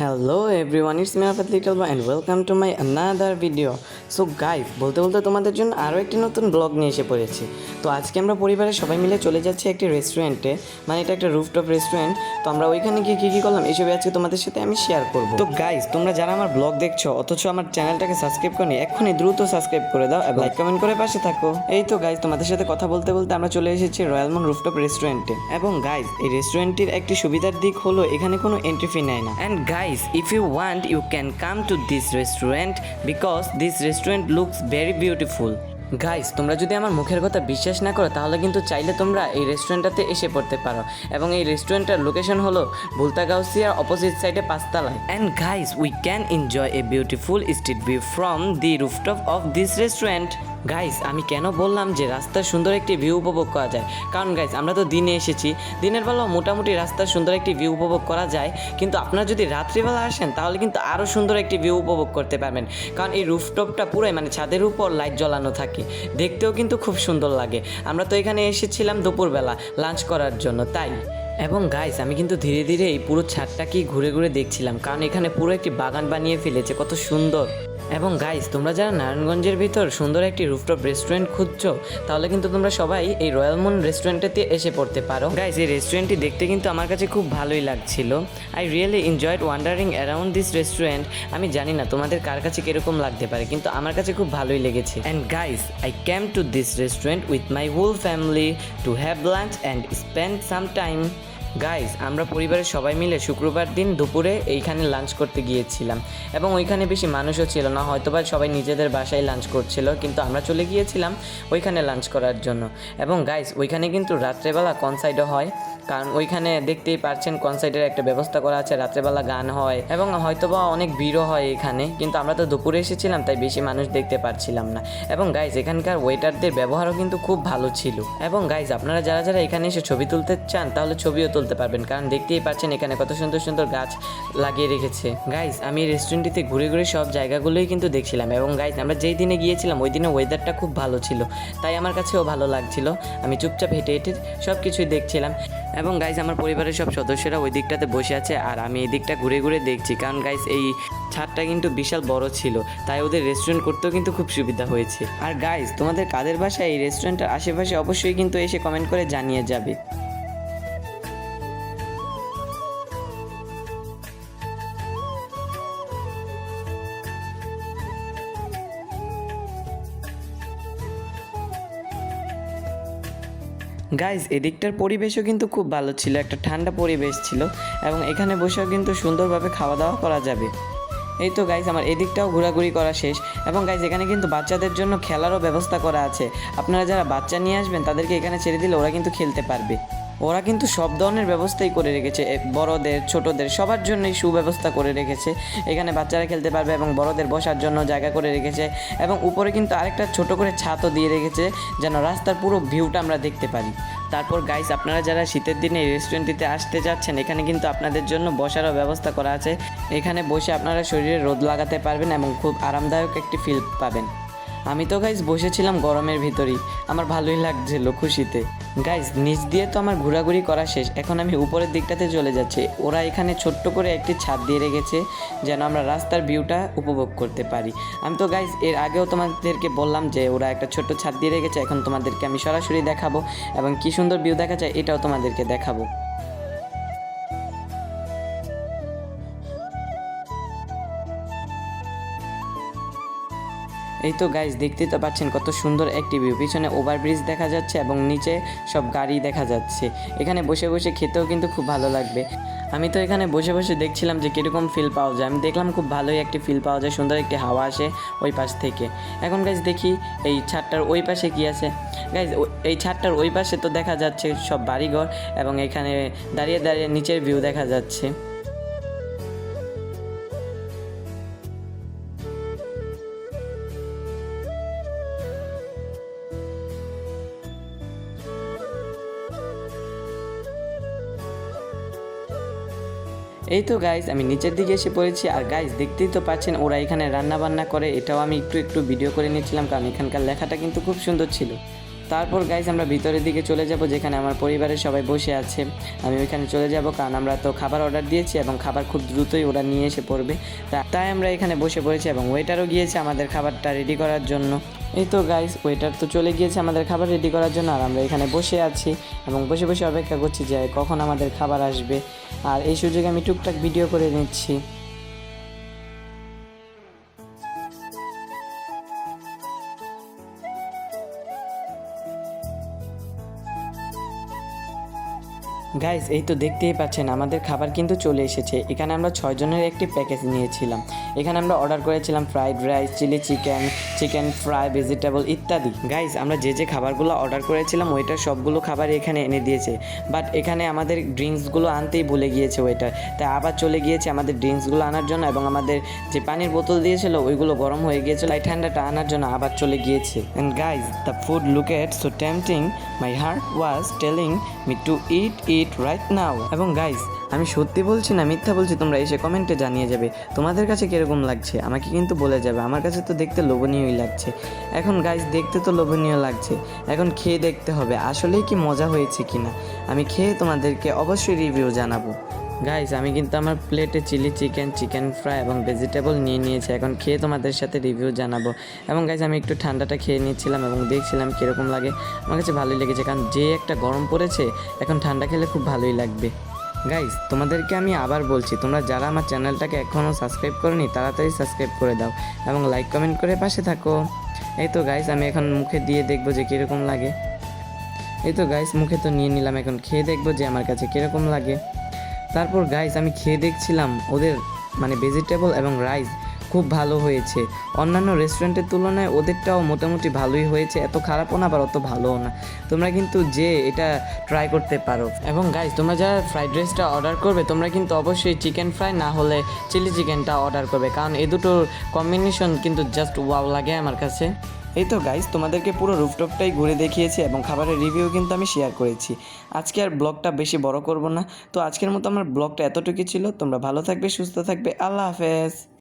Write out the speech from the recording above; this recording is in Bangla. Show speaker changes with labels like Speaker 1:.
Speaker 1: Hello everyone it's me Afat little boy and welcome to my another video so guys বলতে বলতে তোমাদের জন্য আরও একটি নতুন ব্লগ নিয়ে এসে পড়েছি। তো আজকে আমরা পরিবারের সবাই মিলে চলে যাচ্ছি একটি রেস্টুরেন্টে মানে এটা একটা রুফটপ রেস্টুরেন্ট তো আমরা ওইখানে গিয়ে কী কী করলাম এইসবই আজকে তোমাদের সাথে আমি শেয়ার করব। তো গাইস তোমরা যারা আমার ব্লগ দেখছ, অথচ আমার চ্যানেলটাকে সাবস্ক্রাইব করনি, এক্ষুনি দ্রুত সাবস্ক্রাইব করে দাও এবং লাইক কমেন্ট করে পাশে থাকো। এই তো গাইস তোমাদের সাথে কথা বলতে বলতে আমরা চলে এসেছি রয়্যাল মন রুফটপ রেস্টুরেন্টে এবং গাইস এই রেস্টুরেন্টটির একটি সুবিধার দিক হলো এখানে কোনো এন্ট্রি ফি নেয় না। And guys if you want you can come to this restaurant because this restaurant looks very beautiful guys তোমরা যদি আমার মুখের কথা বিশ্বাস না করো, তাহলে কিন্তু চাইলে তোমরা এই রেস্টুরেন্টটাতে এসে পড়তে পারো। এবং এই রেস্টুরেন্টটার লোকেশন হলো বুলতাগাউসিয়ার অপোজিট সাইডে পাঁচতলায়। And guys we can enjoy a beautiful street view from the rooftop of this restaurant guys আমি কেন বললাম যে রাস্তার সুন্দর একটি ভিউ উপভোগ করা যায়? কারণ গাইস আমরা তো দিনে এসেছি, দিনের বেলাও মোটামুটি রাস্তার সুন্দর একটি ভিউ উপভোগ করা যায়, কিন্তু আপনারা যদি রাত্রিবেলা আসেন, তাহলে কিন্তু আরও সুন্দর একটি ভিউ উপভোগ করতে পারবেন। কারণ এই রুফটপটা পুরোই মানে ছাদের উপর লাইট জ্বলানো থাকে। দেখতেও কিন্তু খুব সুন্দর লাগে। আমরা তো এখানে এসেছিলাম দুপুরবেলা লাঞ্চ করার জন্য, তাই। এবং গাইস আমি কিন্তু ধীরে ধীরে এই পুরো ছাদটাকেই ঘুরে ঘুরে দেখছিলাম, কারণ এখানে পুরো একটি বাগান বানিয়ে ফেলেছে, কত সুন্দর। এবং গাইস তোমরা যারা নারায়ণগঞ্জের ভিতর সুন্দর একটি রুফটপ রেস্টুরেন্ট খুঁজছো, তাহলে কিন্তু তোমরা সবাই এই রয়্যাল মুন রেস্টুরেন্টেতে এসে পড়তে পারো। গাইস এই রেস্টুরেন্টটি দেখতে কিন্তু আমার কাছে খুব ভালোই লাগছিল। I really enjoyed wandering around this restaurant আমি জানি না তোমাদের কার কাছে কীরকম লাগতে পারে, কিন্তু আমার কাছে খুব ভালোই লেগেছে। And guys I came to this restaurant with my whole family to have lunch and spend some time guys আমরা পরিবারের সবাই মিলে শুক্রবার দিন দুপুরে এইখানে লাঞ্চ করতে গিয়েছিলাম। এবং ওইখানে বেশি মানুষও ছিল না, হয়তোবা সবাই নিজেদের বাসায় লাঞ্চ করছিল, কিন্তু আমরা চলে গিয়েছিলাম ওইখানে লাঞ্চ করার জন্য। এবং গাইজ ওইখানে কিন্তু রাত্রেবেলা কনসাইডও হয়। কারণ ওইখানে দেখতেই পারছেন কনসার্টের একটা ব্যবস্থা করা আছে, রাত্রেবেলা গান হয় এবং হয়তোবা অনেক ভিড়ও হয় এখানে, কিন্তু আমরা তো দুপুরে এসেছিলাম, তাই বেশি মানুষ দেখতে পারছিলাম না। এবং গাইজ এখানকার ওয়েটারদের ব্যবহারও কিন্তু খুব ভালো ছিল। এবং গাইজ আপনারা যারা যারা এখানে এসে ছবি তুলতে চান, তাহলে ছবিও তুলতে পারবেন, কারণ দেখতেই পাচ্ছেন এখানে কত সুন্দর সুন্দর গাছ লাগিয়ে রেখেছে। গাইজ আমি রেস্টুরেন্টটিতে ঘুরে ঘুরে সব জায়গাগুলোই কিন্তু দেখছিলাম এবং গাইজ আমরা যেই দিনে গিয়েছিলাম, ওই দিনে ওয়েদারটা খুব ভালো ছিল, তাই আমার কাছেও ভালো লাগছিল। আমি চুপচাপ হেঁটে হেঁটে সব কিছুই দেখছিলাম। এবং গাইজ আমার পরিবারের সব সদস্যরা ওই দিকটাতে বসে আছে আর আমি এই দিকটা ঘুরে ঘুরে দেখছি। কারণ গাইজ এই ছাদটা কিন্তু বিশাল বড় ছিল, তাই ওদের রেস্টুরেন্ট করতেও কিন্তু খুব সুবিধা হয়েছে। আর গাইজ তোমাদের কাদের বাসায় এই রেস্টুরেন্টের আশেপাশে অবশ্যই কিন্তু এসে কমেন্ট করে জানিয়ে যাবে। গাইজ এদিকটার পরিবেশও কিন্তু খুব ভালো ছিল, একটা ঠান্ডা পরিবেশ ছিল, এবং এখানে বসেও কিন্তু সুন্দরভাবে খাওয়া দাওয়া করা যাবে। এই তো গাইজ আমার এদিকটাও ঘোরাঘুরি করা শেষ, এবং গাইজ এখানে কিন্তু বাচ্চাদের জন্য খেলারও ব্যবস্থা করা আছে। আপনারা যারা বাচ্চা নিয়ে আসবেন, তাদেরকে এখানে ছেড়ে দিলে ওরা কিন্তু খেলতে পারবে। ওরা কিন্তু সব ধরনের ব্যবস্থাই করে রেখেছে বড়দের, ছোটদের, সবার জন্যই সুব্যবস্থা করে রেখেছে। এখানে বাচ্চারা খেলতে পারবে এবং বড়দের বসার জন্য জায়গা করে রেখেছে এবং উপরে কিন্তু আরেকটা ছোট করে ছাতও দিয়ে রেখেছে যেন রাস্তার পুরো ভিউটা আমরা দেখতে পারি। তারপর গাইস আপনারা যারা শীতের দিনে এই রেস্টুরেন্টটিতে আসতে যাচ্ছেন, এখানে কিন্তু আপনাদের জন্য বসারও ব্যবস্থা করা আছে। এখানে বসে আপনারা শরীরে রোদ লাগাতে পারবেন এবং খুব আরামদায়ক একটি ফিল পাবেন। আমি তো গাইজ বসেছিলাম গরমের ভিতরেই, আমার ভালোই লাগছিল খুশিতে। গাইজ নিচ দিয়ে তো আমার ঘোরাঘুরি করা শেষ। এখন আমি উপরের দিকটাতে চলে যাচ্ছি। ওরা এখানে ছোট্ট করে একটি ছাদ দিয়ে রেখেছে, যেন আমরা রাস্তার ভিউটা উপভোগ করতে পারি। আমি তো গাইজ এর আগেও তোমাদেরকে বললাম যে ওরা একটা ছোট্ট ছাদ দিয়ে রেখেছে। এখন তোমাদেরকে আমি সরাসরি দেখাবো এবং কি সুন্দর ভিউ দেখা যায়, এটাও তোমাদেরকে দেখাবো। এই তো গাইজ দেখতেই তো পাচ্ছেন কত সুন্দর একটি ভিউ পিছনে ওভারব্রিজ দেখা যাচ্ছে এবং নিচে সব গাড়ি দেখা যাচ্ছে। এখানে বসে বসে খেতেও কিন্তু খুব ভালো লাগবে। আমি তো এখানে বসে বসে দেখছিলাম যে কীরকম ফিল পাওয়া যায়। আমি দেখলাম খুব ভালোই একটি ফিল পাওয়া যায়, সুন্দর একটি হাওয়া আসে ওই পাশ থেকে। এখন গাইজ দেখি এই ছাদটার ওই পাশে কি আছে। গাইজ এই ছাদটার ওই পাশে তো দেখা যাচ্ছে সব বাড়িঘর এবং এখানে দাঁড়িয়ে দাঁড়িয়ে নিচের ভিউ দেখা যাচ্ছে। এই তো গাইজ আমি নিচের দিকে এসে পড়েছি। আর গাইজ দেখতেই তো পাচ্ছেন, ওরা এখানে রান্না বান্না করে। এটাও আমি একটু একটু ভিডিও করে নিয়েছিলাম, কারণ এখানকার লেখাটা কিন্তু খুব সুন্দর ছিল। তারপর গাইজ আমরা ভিতরের দিকে চলে যাব, যেখানে আমার পরিবারের সবাই বসে আছে। আমি ওইখানে চলে যাব, কারণ আমরা তো খাবার অর্ডার দিয়েছি এবং খাবার খুব দ্রুতই ওরা নিয়ে এসে পড়বে। তাই আমরা এখানে বসে পড়েছি এবং ওয়েটারও গিয়েছে আমাদের খাবারটা রেডি করার জন্য। এই তো গাইজ ওয়েটার তো চলে গিয়েছে আমাদের খাবার রেডি করার জন্য, আর আমরা এখানে বসে আছি এবং বসে বসে অপেক্ষা করছি যে কখন আমাদের খাবার আসবে। আর এই সুযোগে আমি টুকটাক ভিডিও করে নিচ্ছি। গাইস এই তো দেখতেই পাচ্ছেন, আমাদের খাবার কিন্তু চলে এসেছে। এখানে আমরা ছয়জনের একটি প্যাকেজ নিয়েছিলাম। এখানে আমরা অর্ডার করেছিলাম fried rice chilli chicken chicken fry vegetable ইত্যাদি। গাইস আমরা যে যে খাবারগুলো অর্ডার করেছিলাম, ওইটার সবগুলো খাবার এখানে এনে দিয়েছে। বাট এখানে আমাদের ড্রিঙ্কসগুলো আনতেই ভুলে গিয়েছে ওইটার তাই আবার চলে গিয়েছে আমাদের ড্রিঙ্কসগুলো আনার জন্য এবং আমাদের যে পানির বোতল দিয়েছিল, ওইগুলো গরম হয়ে গিয়েছিল। তাই ঠান্ডাটা আনার জন্য আবার চলে গিয়েছে। And guys the food looked so tempting my heart was telling me to eat eat right now এবং গাইস আমি সত্যি বলছি না, মিথ্যা বলছি, তোমরা এসে কমেন্টে জানিয়ে যাবে, তোমাদের কাছে কীরকম লাগছে? আমাকে কিন্তু বলে যাবে, আমার কাছে তো দেখতে লোভনীয়ই লাগছে। এখন গাইস দেখতে তো লোভনীয় লাগছে, এখন খেয়ে দেখতে হবে, আসলেই কি মজা হয়েছে কিনা? আমি খেয়ে তোমাদেরকে অবশ্যই রিভিউ জানাব। গাইস আমি কিন্তু আমার প্লেটে চিলি চিকেন চিকেন ফ্রাই এবং ভেজিটেবল নিয়ে নিয়েছি। এখন খেয়ে তোমাদের সাথে রিভিউ জানাব। এবং গাইস আমি একটু ঠান্ডাটা খেয়ে নিচ্ছিলাম এবং দেখছিলাম কীরকম লাগে। আমার কাছে ভালোই লেগেছে, কারণ যে একটা গরম পড়েছে, এখন ঠান্ডা খেলে খুব ভালোই লাগবে। গাইস তোমাদেরকে আমি আবার বলছি, তোমরা যারা আমার চ্যানেলটাকে এখনও সাবস্ক্রাইব করনি, তাড়াতাড়ি সাবস্ক্রাইব করে দাও এবং লাইক কমেন্ট করে পাশে থাকো। এই তো গাইস আমি এখন মুখে দিয়ে দেখব যে কীরকম লাগে। এই তো গাইস মুখে তো নিয়ে নিলাম, এখন খেয়ে দেখব যে আমার কাছে কীরকম লাগে। তারপর গাইস আমি খেয়ে দেখছিলাম ওদের মানে ভেজিটেবল এবং রাইস খুব ভালো হয়েছে। অন্যান্য রেস্টুরেন্টের তুলনায় ওদেরটাও মোটামুটি ভালোই হয়েছে। এত খারাপও না, আবার অত ভালোও না। তোমরা কিন্তু যে এটা ট্রাই করতে পারো। এবং গাইস তোমরা যারা ফ্রাইড রাইসটা অর্ডার করবে, তোমরা কিন্তু অবশ্যই চিকেন ফ্রাই না হলে চিলি চিকেনটা অর্ডার করবে। কারণ এই দুটোর কম্বিনেশন কিন্তু জাস্ট ওয়াও লাগে আমার কাছে। এই তো গাইজ তোমাদেরকে পুরো রুফটপটাই ঘুরে দেখিয়েছি এবং খাবারের রিভিউ কিন্তু আমি শেয়ার করেছি। আজকে আর ব্লগটা বেশি বড় করব না। তো আজকের মতো আমার ব্লগটা এতটুকু ছিল। তোমরা ভালো থাকবে, সুস্থ থাকবে। আল্লাহ হাফেজ।